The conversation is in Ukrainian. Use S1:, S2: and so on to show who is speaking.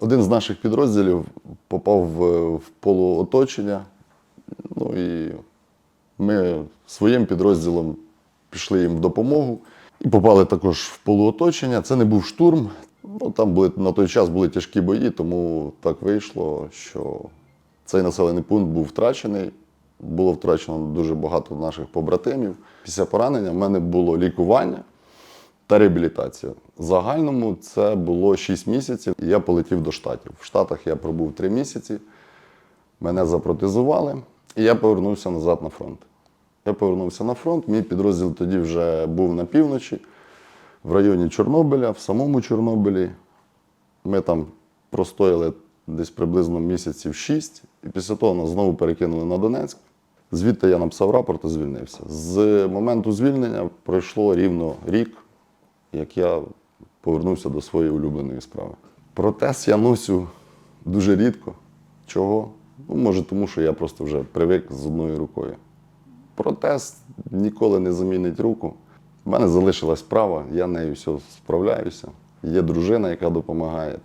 S1: Один з наших підрозділів попав в, в полуоточення. Ну і ми своїм підрозділом пішли їм в допомогу і попали також в полуоточення. Це не був штурм. Ну, там були, на той час були тяжкі бої, тому так вийшло, що цей населений пункт був втрачений. Було втрачено дуже багато наших побратимів. Після поранення в мене було лікування та реабілітація. В загальному це було 6 місяців, і я полетів до Штатів. В Штатах я пробув 3 місяці, мене запротезували, і я повернувся назад на фронт. Я повернувся на фронт, мій підрозділ тоді вже був на півночі, в районі Чорнобиля, в самому Чорнобилі. Ми там простояли десь приблизно місяців 6, і після того нас знову перекинули на Донецьк. Звідти я написав рапорт і звільнився. З моменту звільнення пройшло рівно рік, як я повернувся до своєї улюбленої справи. Протез я носю дуже рідко. Чого? Ну, може, тому що я просто вже привик з одною рукою. Протез ніколи не замінить руку. У мене залишилась справа, я нею все справляюся. Є дружина, яка допомагає.